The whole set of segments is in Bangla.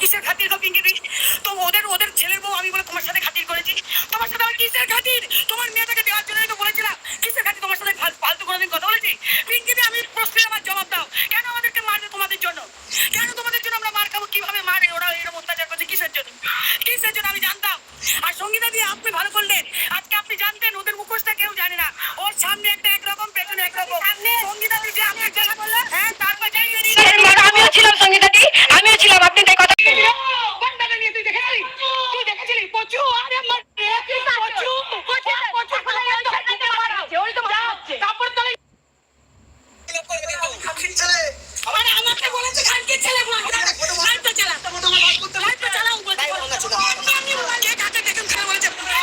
কিসের খাতির গো পিঙ্কি দি তো ওদের ওদের ছেলের বউ আমি বলে তোমার সাথে খাতির করেছি। তোমার সাথে আমার কিসের খাতির? তোমার মেয়েটাকে দেওয়ার জন্যই তো বলেছিলাম। কিসের খাতির? তোমার সাথে ফাল- ফালতু কোনোদিন কথা বলেছি? পিঙ্কি আমি প্রশ্নের আমার জবাব দাও। কেন আমাদেরকে মারবে তোমাদের জন্য? কেন তোমাদের জন্য আমরা মার খাব? কীভাবে মারে ওরা? এরকম অত্যাচার করছে কিসের জন্য? কিসের জন্য আমি জানতাম? আর সঙ্গীতা দিয়ে আপনি ভালো করলেন। আজকে আপনি জানতেন ওদের মুখোশটা কেউ জানে না। ওর সামনে একটা একরকম পেছনে একরকম। সঙ্গীতা দি যে আপনি বললেন হ্যাঁ তারপর যাই আমিও ছিলাম সঙ্গীতাটি আমিও ছিলাম আপনি তাই কথা কোনটাকে নিয়ে তুই দেখেছিলি তুই দেখেছিলি পচু আরে আমার পচু পচু পচু তারপর তলে আরে আমাকে বলেছে খানকে ছেলে লাইটটা চালা লাইটটা চালাও বলতে কে কাকে দেখুন খেলে বলেছে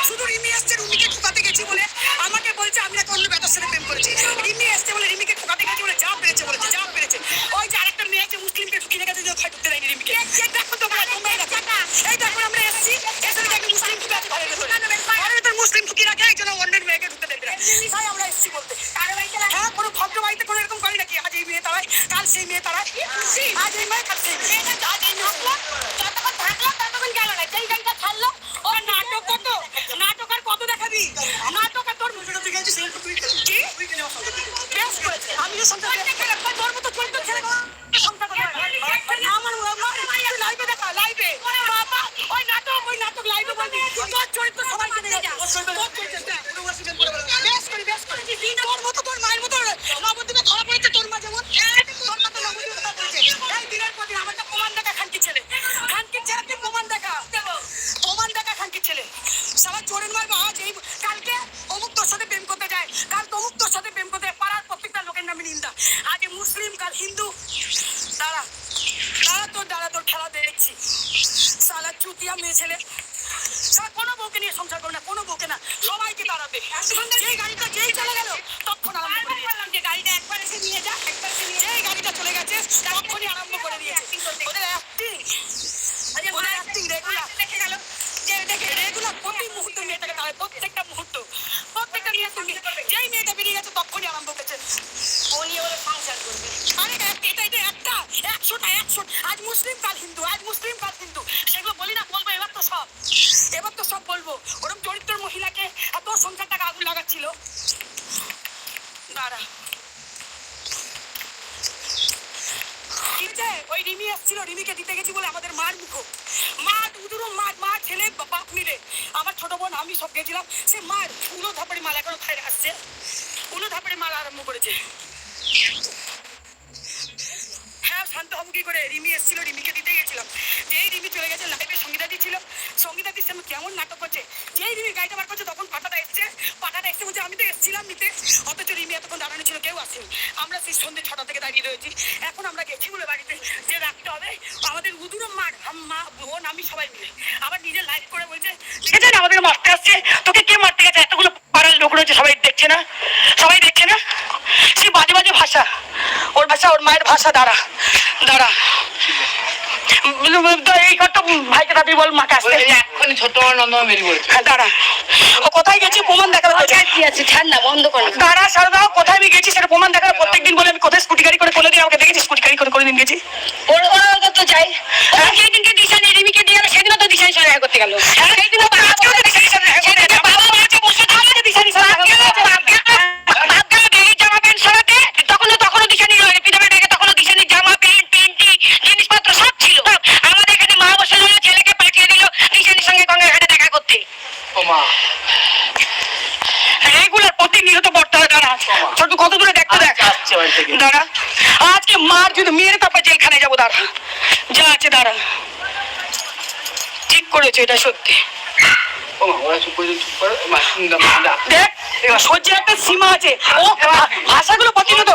শুধু রিমি এসছে রুমিকে ঠুকাতে গেছি বলে আমাকে বলছে আমি একটা অন্য বেটার সাথে প্রেম করেছি। রিমি এসছে বলে রিমিকে ঠুকাতে গেছি বলে যা পেরেছে বলেছে যা পেরেছে ওই যে আরেকটা মেয়ে আছে মুসলিমকে ঠুকিয়ে গেছে যে ফাইট করতে দেয়নি রিমিকে দেখো তোমরা তোমরাই দেখো এই দেখো আমরা এসছি এসে দেখি মুসলিম ঠুকে আছে ঘরের ভেতরে ঘরের ভেতর মুসলিম ঠুকি রাখে এই জন্য অন্যের না তাই আমরা এসছি বলতে। হ্যাঁ কোনো ভদ্র বাড়িতে কোনো এরকম করে নাকি? আজ এই মেয়ে তারাই কাল সেই মেয়ে তারাই। আজ এই মেয়ে কাল সেই মেয়ে। আজ এই মেয়ে ওর নাটক কত? নাটক আর কত দেখাবি? নাটক আর তোর কি? বেশ করেছে। আমিও সংসার তোর মতো চরিত্র ছেলে সংসার করতে পারি না। আমার আমার লাইভে দেখা লাইভে বাবা ওই নাটক ওই নাটক লাইভে বলবি তোর চরিত্র সবাই জেনে যাবে তোর চরিত্র বেশ করি বেশ করি। তোর মতো তোর মায়ের মতো নবদ্বীপে ধরা পড়েছে তোর মা যেমন। তোর মতো নবদ্বীপে ধরা পড়েছে এই দিনের পর দিন আমারটা প্রমাণ দেখা খানকি ছেলে। খানকি ছেলে তুই প্রমাণ দেখা। প্রমাণ দেখা খানকি ছেলে। সবাই চোরের মার আজ এই কালকে অমুক তোর সাথে প্রেম করতে যায়। কাল তমুক তোর সাথে প্রেম করতে পাড়ার প্রত্যেকটা লোকের নামে নিন্দা। আজ মুসলিম কাল হিন্দু। দাঁড়া। দাঁড়া তোর দাঁড়া তোর খেলা দেখছি। সালা চুতিয়া মেয়ে ছেলে। কোনো বউকে নিয়ে সংসার করবে না কোনো বউকে না সবাইকে দাঁড়াবে যেই গাড়িটা যেই চলে গেল তখন আরম্ভ করে যে গাড়িটা একবার এসে নিয়ে যা একবার এসে নিয়ে যেই গাড়িটা চলে গেছে তখনই আরম্ভ করে দিয়েছে ওদের অ্যাক্টিং ওদের অ্যাক্টিং রেগুলার দেখে গেল যে দেখে রেগুলার প্রতি মুহূর্তে মেয়েটাকে তাড়ায় প্রত্যেকটা মুহূর্ত প্রত্যেকটা মুহূর্ত যেই মেয়েটা বেরিয়ে গেছে, তখনই আরম্ভ করেছে ও নিয়ে বলে, সংসার করবে? আরে এটা এটা একটা, একশোটা, একশো। আজ মুসলিম, কাল হিন্দু, আজ মুসলিম, কাল হিন্দু। সেগুলো বলি না, বলব, এবার তো সব। এবার তো সব বলব। ওরকম চরিত্র মহিলাকে এত সংসারটাকে আগুন লাগাচ্ছিল। দাঁড়া? ওই রিমি এসেছিল, রিমিকে দিতে গেছি বলে আমাদের মার মুখো মা দুদুরো মা মা ছেলে বা- বাপ মিলে আমার ছোট বোন আমি সব গেছিলাম সে মার উলো ধাপড়ি মাল এখনও খাই আসছে। উলো ধাপড়ি মাল আরম্ভ করেছে। হ্যাঁ শান্ত হব কি করে? রিমি এসেছিল, রিমিকে দিতে গেছিলাম যেই রিমি চলে গেছে লাইভে সঙ্গীতা দিচ্ছিল সঙ্গীতা দিচ্ছে আমি কেমন নাটক করছে যেই রিমি গাড়িটা বার করছে, তখন পাটাটা এসছে। পাটাটা এসছে বলছে, আমি তো এসেছিলাম নিতে। অথচ রিমি এতক্ষণ দাঁড়ানো ছিল, কেউ আসেনি। আমরা সেই সন্ধ্যে ছটা থেকে দাঁড়িয়ে রয়েছি। এখন আমরা গেছি বলে বাড়িতে যে রাখতে হবে, আমাদের উদুরো মার মা বোন, আমি সবাই মিলে। আবার নিজে লাইভ করে বলছে মারতে আসছে তোকে কে মারতে গেছে? এতগুলো পাড়ার লোক রয়েছে সবাই দেখছে না? সবাই দেখছে না? সে বাজে বাজে ভাষা। ওর ভাষা ওর মায়ের ভাষা দাঁড়া। দাঁড়া। এই ভাইকে বল মাকে আসতে এক্ষুনি নন্দন হ্যাঁ, দাঁড়া। ও কোথায় গেছি? প্রমাণ দেখাবে কি আছে ছাড় বন্ধ কর দাঁড়া সারদা কোথায় আমি গেছি সেটা প্রমাণ দেখাবে। প্রত্যেকদিন বলে আমি কোথায় স্কুটি গাড়ি করে কোলে দিয়ে আমাকে দেখেছি স্কুটি গাড়ি করে দিন গেছি। ওর- ওরা তো চাই ওরা যেদিনকে দিশানি রিমিকে দিয়ে সেদিনও তো সঙ্গে দেখা করতে গেল। সেদিনও ছোট কত দূরে দেখতে দেখ। আচ্ছা, থেকে। দাঁড়া। আজকে মার যদি মেয়ের তারপর জেলখানে যাব দাঁড়া। যা আছে দাঁড়া। ঠিক করেছে এটা সত্যি। দেখ সহ্যের একটা সীমা আছে। ও ভাষাগুলো প্রতিনিয়ত